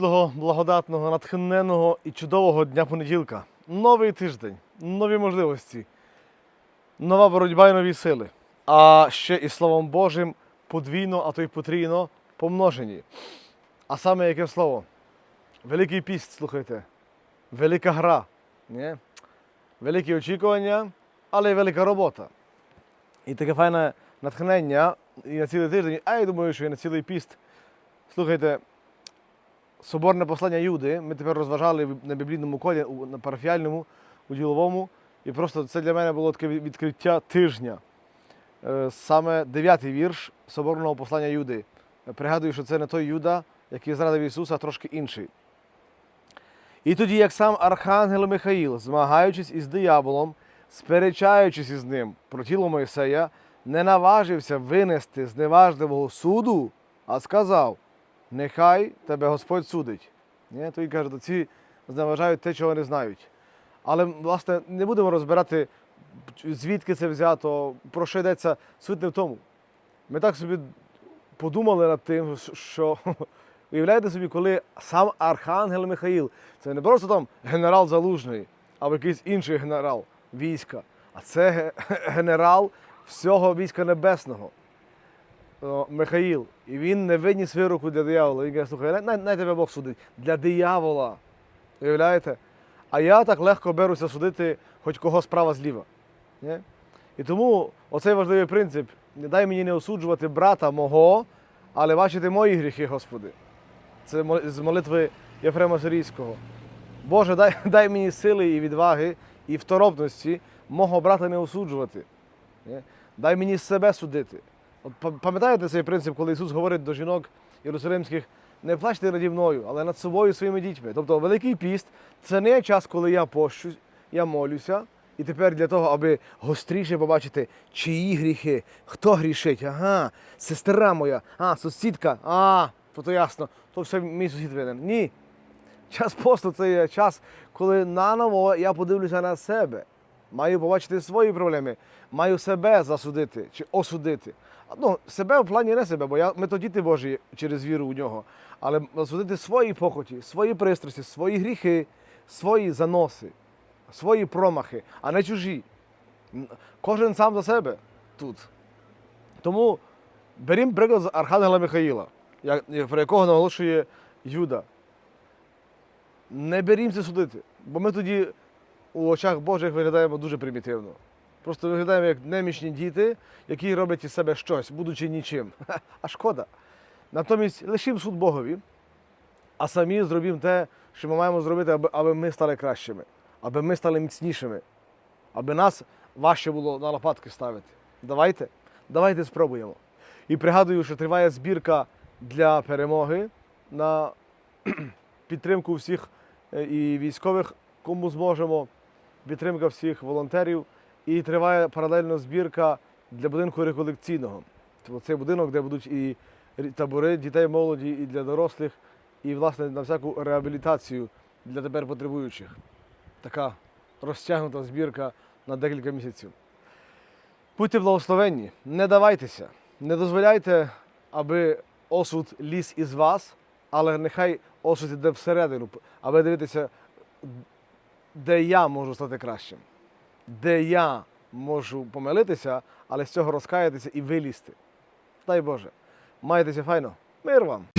благодатного, натхненного і чудового дня понеділка. Новий тиждень, нові можливості, нова боротьба і нові сили. А ще і Словом Божим подвійно, а то й потрійно помножені. А саме яке слово? Великий піст, слухайте. Велика гра. Ні? Великі очікування, але й велика робота. І таке файне натхнення і на цілий тиждень, а я думаю, що і на цілий піст. Слухайте, соборне послання Юди ми тепер розважали на біблійному колі, на парафіальному, у діловому. І просто це для мене було таке відкриття тижня. Е, Саме дев'ятий вірш соборного послання Юди. Пригадую, що це не той Юда, який зрадив Ісуса, а трошки інший. І тоді, як сам архангел Михаїл, змагаючись із дияволом, сперечаючись із ним про тіло Мойсея, не наважився винести зневажливого суду, а сказав: Нехай тебе Господь судить. Ні? Він каже, ці зневажають те, чого не знають. Але, власне, не будемо розбирати, звідки це взято, про що йдеться. Суть не в тому. Ми так собі подумали над тим, що уявляєте собі, коли сам Архангел Михаїл, це не просто там генерал Залужний, або якийсь інший генерал війська, а це генерал всього війська небесного. Михаїл. І він не виніс вироку для диявола. Він каже, слухай, най, най тебе Бог судить. Для диявола. Уявляєте? А я так легко беруся судити хоч кого справа зліва. Ні? І тому оцей важливий принцип: не дай мені не осуджувати брата мого, але бачити мої гріхи, Господи. Це з молитви Єфрема Сирійського. Боже, дай, дай мені сили і відваги і второпності мого брата не осуджувати. Ні? Дай мені себе судити. От пам'ятаєте цей принцип, коли Ісус говорить до жінок єрусалимських, не плачте наді мною, але над собою своїми дітьми. Тобто Великий піст це не час, коли я пощусь, я молюся. І тепер для того, аби гостріше побачити, чиї гріхи, хто грішить, ага, сестра моя, а, сусідка, а, то, то ясно, то все мій сусід винен. Ні. Час посту це час, коли наново я подивлюся на себе. Маю побачити свої проблеми, маю себе засудити чи осудити. Ну, себе в плані не себе, бо я, ми то діти Божі через віру у нього. Але засудити свої похоті, свої пристрасті, свої гріхи, свої заноси, свої промахи, а не чужі. Кожен сам за себе тут. Тому берімо приклад з Архангела Михаїла, про якого наголошує Юда. Не берімося судити, бо ми тоді у очах Божих виглядаємо дуже примітивно. Просто виглядаємо як немічні діти, які роблять із себе щось, будучи нічим. А шкода. Натомість лишимо суд Богові, а самі зробимо те, що ми маємо зробити, аби, аби ми стали кращими, аби ми стали міцнішими, аби нас важче було на лопатки ставити. Давайте, давайте спробуємо. І пригадую, що триває збірка для перемоги на підтримку всіх е, і військових, кому зможемо, підтримка всіх волонтерів. І триває паралельно збірка для будинку реколекційного. Тобто цей будинок, де будуть і табори дітей, молоді, і для дорослих, і, власне, на всяку реабілітацію для тепер потребуючих. Така розтягнута збірка на декілька місяців. Будьте благословенні, не давайтеся, не дозволяйте, аби осуд ліз із вас, але нехай осуд іде всередину, аби дивитися, де я можу стати кращим, де я можу помилитися, але з цього розкаятися і вилізти. Дай Боже, майтеся файно, мир вам!